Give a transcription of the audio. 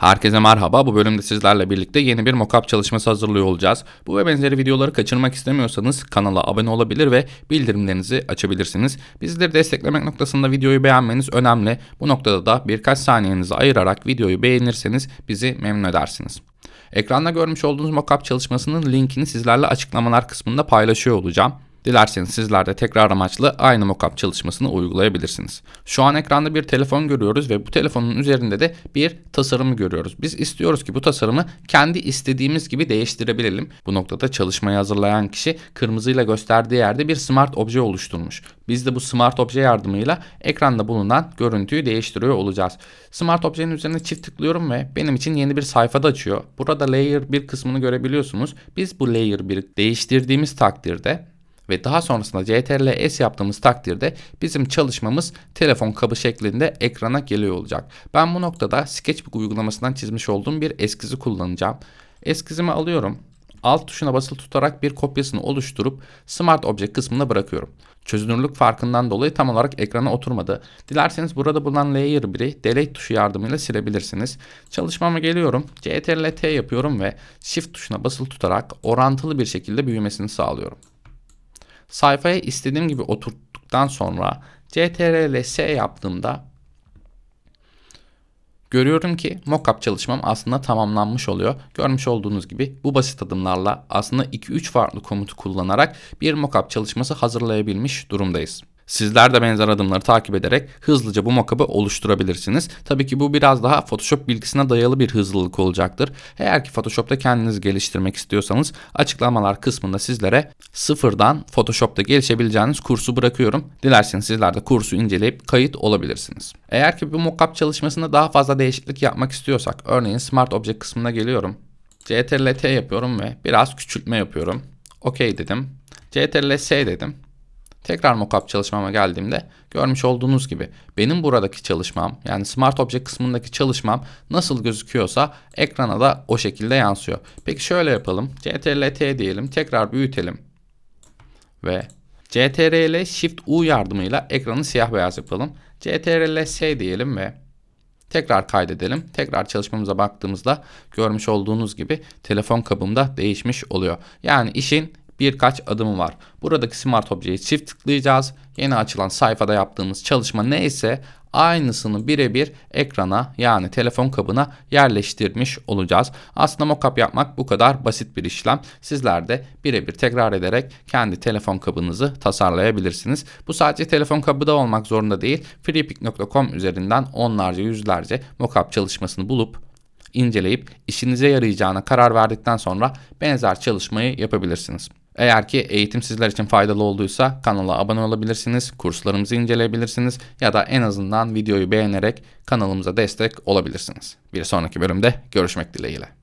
Herkese merhaba. Bu bölümde sizlerle birlikte yeni bir mockup çalışması hazırlıyor olacağız. Bu ve benzeri videoları kaçırmak istemiyorsanız kanala abone olabilir ve bildirimlerinizi açabilirsiniz. Bizleri desteklemek noktasında videoyu beğenmeniz önemli. Bu noktada da birkaç saniyenizi ayırarak videoyu beğenirseniz bizi memnun edersiniz. Ekranda görmüş olduğunuz mockup çalışmasının linkini sizlerle açıklamalar kısmında paylaşıyor olacağım. Dilerseniz sizler de tekrar amaçlı aynı mockup çalışmasını uygulayabilirsiniz. Şu an ekranda bir telefon görüyoruz ve bu telefonun üzerinde de bir tasarımı görüyoruz. Biz istiyoruz ki bu tasarımı kendi istediğimiz gibi değiştirebilelim. Bu noktada çalışmayı hazırlayan kişi kırmızıyla gösterdiği yerde bir smart obje oluşturmuş. Biz de bu smart obje yardımıyla ekranda bulunan görüntüyü değiştiriyor olacağız. Smart objenin üzerine çift tıklıyorum ve benim için yeni bir sayfada açıyor. Burada layer 1 kısmını görebiliyorsunuz. Biz bu layer 1'i değiştirdiğimiz takdirde ve daha sonrasında CTRL S yaptığımız takdirde bizim çalışmamız telefon kabı şeklinde ekrana geliyor olacak. Ben bu noktada Sketchbook uygulamasından çizmiş olduğum bir eskizi kullanacağım. Eskizimi alıyorum. Alt tuşuna basılı tutarak bir kopyasını oluşturup Smart Object kısmına bırakıyorum. Çözünürlük farkından dolayı tam olarak ekrana oturmadı. Dilerseniz burada bulunan Layer 1'i Delete tuşu yardımıyla silebilirsiniz. Çalışmama geliyorum. CTRL T yapıyorum ve Shift tuşuna basılı tutarak orantılı bir şekilde büyümesini sağlıyorum. Sayfaya istediğim gibi oturttuktan sonra CTRL S yaptığımda görüyorum ki mockup çalışmam aslında tamamlanmış oluyor. Görmüş olduğunuz gibi bu basit adımlarla aslında 2-3 farklı komutu kullanarak bir mockup çalışması hazırlayabilmiş durumdayız. Sizler de benzer adımları takip ederek hızlıca bu mockup'ı oluşturabilirsiniz. Tabii ki bu biraz daha Photoshop bilgisine dayalı bir hızlılık olacaktır. Eğer ki Photoshop'ta kendiniz geliştirmek istiyorsanız açıklamalar kısmında sizlere sıfırdan Photoshop'ta gelişebileceğiniz kursu bırakıyorum. Dilerseniz sizler de kursu inceleyip kayıt olabilirsiniz. Eğer ki bu mockup çalışmasında daha fazla değişiklik yapmak istiyorsak örneğin Smart Object kısmına geliyorum. CTRL T yapıyorum ve biraz küçültme yapıyorum. OK dedim. CTRL S dedim. Tekrar mockup çalışmama geldiğimde görmüş olduğunuz gibi benim buradaki çalışmam yani Smart Object kısmındaki çalışmam nasıl gözüküyorsa ekrana da o şekilde yansıyor. Peki şöyle yapalım. CTRL T diyelim. Tekrar büyütelim. Ve CTRL Shift U yardımıyla ekranı siyah beyaz yapalım. CTRL S diyelim ve Tekrar kaydedelim. Tekrar çalışmamıza baktığımızda görmüş olduğunuz gibi telefon kabımda değişmiş oluyor. Yani işin birkaç adımı var. Buradaki Smart Obje'yi çift tıklayacağız. Yeni açılan sayfada yaptığımız çalışma neyse aynısını birebir ekrana yani telefon kabına yerleştirmiş olacağız. Aslında mockup yapmak bu kadar basit bir işlem. Sizler de birebir tekrar ederek kendi telefon kabınızı tasarlayabilirsiniz. Bu sadece telefon kabı da olmak zorunda değil. freepik.com üzerinden onlarca yüzlerce mockup çalışmasını bulup inceleyip işinize yarayacağına karar verdikten sonra benzer çalışmayı yapabilirsiniz. Eğer ki eğitim sizler için faydalı olduysa kanala abone olabilirsiniz, kurslarımızı inceleyebilirsiniz ya da en azından videoyu beğenerek kanalımıza destek olabilirsiniz. Bir sonraki bölümde görüşmek dileğiyle.